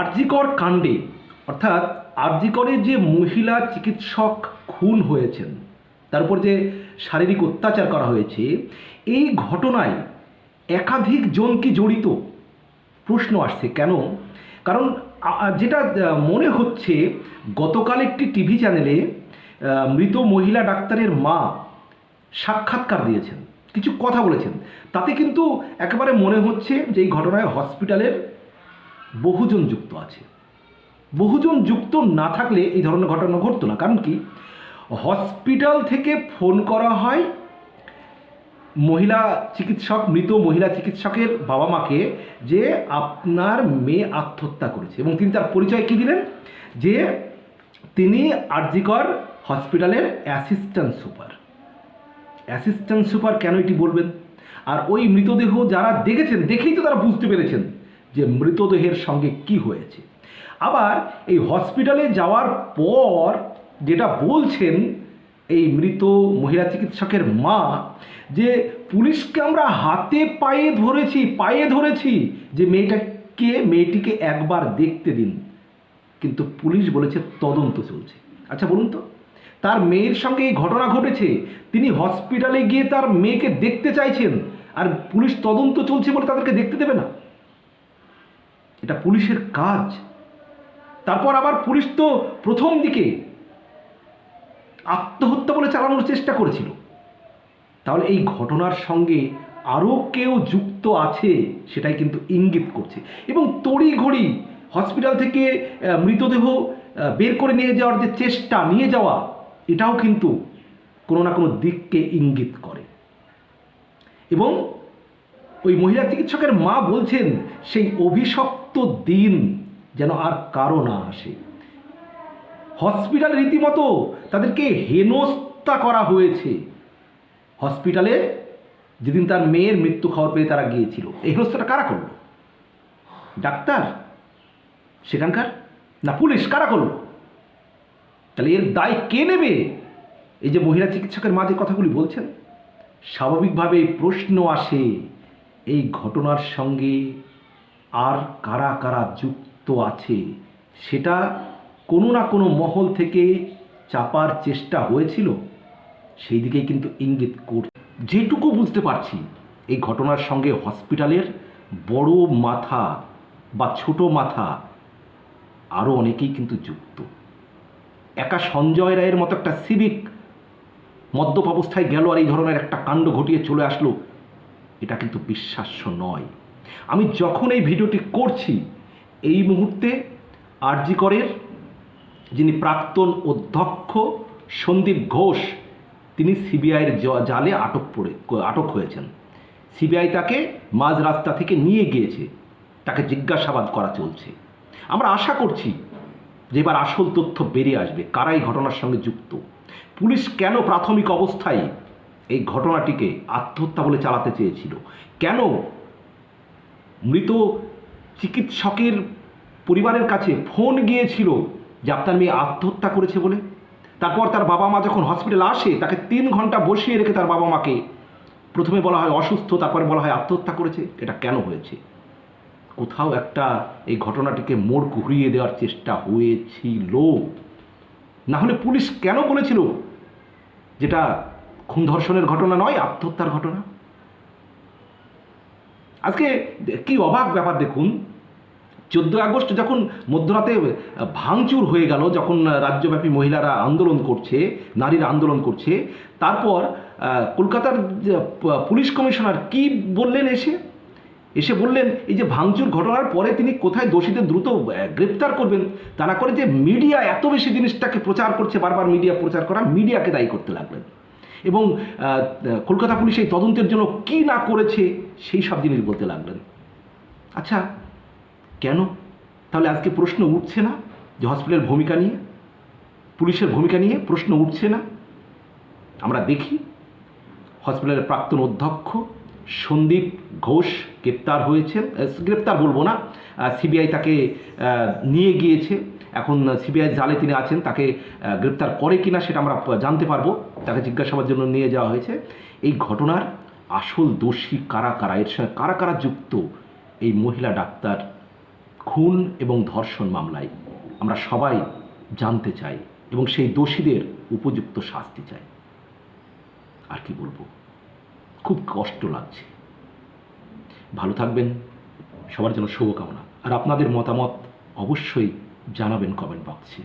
আরজিকর কাণ্ডে, অর্থাৎ আরজিকরে যে মহিলা চিকিৎসক খুন হয়েছেন, তার উপর যে শারীরিক অত্যাচার করা হয়েছে, এই ঘটনায় একাধিক জন কি জড়িত প্রশ্ন আসছে। কেন? কারণ যেটা মনে হচ্ছে, গতকাল একটি টিভি চ্যানেলে মৃত মহিলা ডাক্তারের মা সাক্ষাৎকার দিয়েছেন। কিছু কথা বলেছেন। তাতে কিন্তু একেবারে মনে হচ্ছে যে এই ঘটনায় হসপিটালের বহুজন যুক্ত আছে। বহুজন যুক্ত না থাকলে এই ধরনের ঘটনা ঘটতো না। কারণ কি? হসপিটাল থেকে ফোন করা হয়, মহিলা চিকিৎসক, মৃত মহিলা চিকিৎসকের বাবা মাকে যে আপনার মেয়ে আত্মহত্যা করেছে। এবং তিনি তার পরিচয় কী দিলেন? যে তিনি আরজিকর হসপিটালের অ্যাসিস্ট্যান্ট সুপার। অ্যাসিস্ট্যান্ট সুপার কেন এটি বলবেন? আর ওই মৃতদেহ যারা দেখেছেন, দেখেই তো তারা বুঝতে পেরেছেন যে মৃতদেহের সঙ্গে কি হয়েছে। আবার এই হসপিটালে যাওয়ার পর যেটা বলছেন এই মৃত মহিলা চিকিৎসকের মা যে পুলিশকে আমরা হাতে পায়ে ধরেছি পায়ে ধরেছি যে মেয়েটাকে মেয়েটিকে একবার দেখতে দিন। কিন্তু পুলিশ বলেছে তদন্ত চলছে। আচ্ছা বলুন তো, তার মেয়ের সঙ্গে এই ঘটনা ঘটেছে। তিনি হসপিটালে গিয়ে তার মেয়েকে দেখতে চাইছেন। আর পুলিশ তদন্ত চলছে বলে তাদেরকে দেখতে দেবে না? এটা পুলিশের কাজ। তারপর আবার পুলিশ তো প্রথম দিকে আত্মহত্যা বলে চালানোর চেষ্টা করেছিল। তাহলে এই ঘটনার সঙ্গে আরও কেউ যুক্ত আছে সেটাই কিন্তু ইঙ্গিত করছে। এবং তড়ি ঘড়ি হসপিটাল থেকে মৃতদেহ বের করে নিয়ে যাওয়ার যে চেষ্টা, নিয়ে যাওয়া, এটাও কিন্তু কোনো না কোনো দিককে ইঙ্গিত করে। এবং ওই মহিলা চিকিৎসকের মা বলছেন, সেই অভিশপ্ত দিন যেন আর কারও না আসে। হসপিটাল রীতিমতো তাদেরকে হেনস্থা করা হয়েছে। হসপিটালে যেদিন তার মেয়ের মৃত্যু খবর পেয়ে তারা গিয়েছিল, এই হেনস্থাটা কারা করল? ডাক্তার? সেখানকার? না পুলিশ? কারা করল? তাহলে এর দায় কে নেবে? এই যে মহিলা চিকিৎসকের মা যে কথাগুলি বলছেন স্বাভাবিকভাবে প্রশ্ন আসে এই ঘটনার সঙ্গে আর কারা কারা যুক্ত আছে, সেটা কোনো না কোনো মহল থেকে চাপার চেষ্টা হয়েছিল? সেই দিকেই কিন্তু ইঙ্গিত কর যেটুকু বুঝতে পারছি, এই ঘটনার সঙ্গে হসপিটালের বড় মাথা বা ছোট মাথা আরও অনেকেই কিন্তু যুক্ত। একা সঞ্জয় রায়ের মতো একটা সিভিক মদ্যপ অবস্থায় গেল আর এই ধরনের একটা কাণ্ড ঘটিয়ে চলে আসলো এটা কিন্তু বিশ্বাস্য নয়। আমি যখন এই ভিডিওটি করছি, এই মুহূর্তে আরজি করের যিনি প্রাক্তন অধ্যক্ষ সন্দীপ ঘোষ, তিনি সিবিআইয়ের জালে আটক পড়ে আটক হয়েছেন। সিবিআই তাকে মাঝ রাস্তা থেকে নিয়ে গিয়েছে, তাকে জিজ্ঞাসাবাদ করা চলছে। আমরা আশা করছি যে এবার আসল তথ্য বেরিয়ে আসবে কারা এই ঘটনার সঙ্গে যুক্ত। পুলিশ কেন প্রাথমিক অবস্থায় এই ঘটনাটিকে আত্মহত্যা বলে চালাতে চেয়েছিল। কেন? মৃত চিকিৎসকের পরিবারের কাছে ফোন গিয়েছিল যে আপনার মেয়ে আত্মহত্যা করেছে বলে। তারপর তার বাবা মা যখন হসপিটালে আসে, তাকে তিন ঘণ্টা বসিয়ে রেখে তার বাবা মাকে প্রথমে বলা হয় অসুস্থ, তারপরে বলা হয় আত্মহত্যা করেছে। এটা কেন হয়েছে? কোথাও একটা এই ঘটনাটিকে মোড় ঘুরিয়ে দেওয়ার চেষ্টা হয়েছিল। না হলে পুলিশ কেন বলেছিল যেটা খুন ধর্ষণের ঘটনা নয়, আত্মহত্যার ঘটনা। আজকে কি অবাক ব্যাপার দেখুন, চোদ্দোই আগস্ট যখন মধ্যরাতে ভাঙচুর হয়ে গেল, যখন রাজ্যব্যাপী মহিলারা আন্দোলন করছে, নারীরা আন্দোলন করছে, তারপর কলকাতার পুলিশ কমিশনার কি বললেন এসে? এসে বললেন, এই যে ভাঙচুর ঘটনার পরে তিনি কোথায় দোষীদের দ্রুত গ্রেপ্তার করবেন, তা না করে যে মিডিয়া এত বেশি জিনিসটাকে প্রচার করছে, বারবার মিডিয়া প্রচার করা, মিডিয়াকে দায়ী করতে লাগলেন। এবং কলকাতা পুলিশ এই তদন্তের জন্য কি না করেছে সেই সব জিনিস বলতে লাগলেন। আচ্ছা কেন? তাহলে আজকে প্রশ্ন উঠছে না যে হসপিটালের ভূমিকা নিয়ে? পুলিশের ভূমিকা নিয়ে প্রশ্ন উঠছে না? আমরা দেখি হসপিটালের প্রাক্তন অধ্যক্ষ সন্দীপ ঘোষ গ্রেপ্তার হয়েছেন আহ, গ্রেপ্তার বলব না সিবিআই তাকে নিয়ে গিয়েছে। এখন সিবিআই জালে তিনি আছেন তাকে গ্রেপ্তার করে কিনা সেটা আমরা জানতে পারব। তাকে জিজ্ঞাসাবাদের জন্য নিয়ে যাওয়া হয়েছে। এই ঘটনার আসল দোষী কারা কারা? এর সঙ্গে কারা কারা যুক্ত? এই মহিলা ডাক্তার, খুন এবং ধর্ষণ মামলায় আমরা সবাই জানতে চাই এবং সেই দোষীদের উপযুক্ত শাস্তি চাই। আর কি বলব? খুব কষ্ট লাগছে। ভালো থাকবেন, সবার জন্য শুভকামনা। আর আপনাদের মতামত অবশ্যই জানাবেন কমেন্ট বক্সে।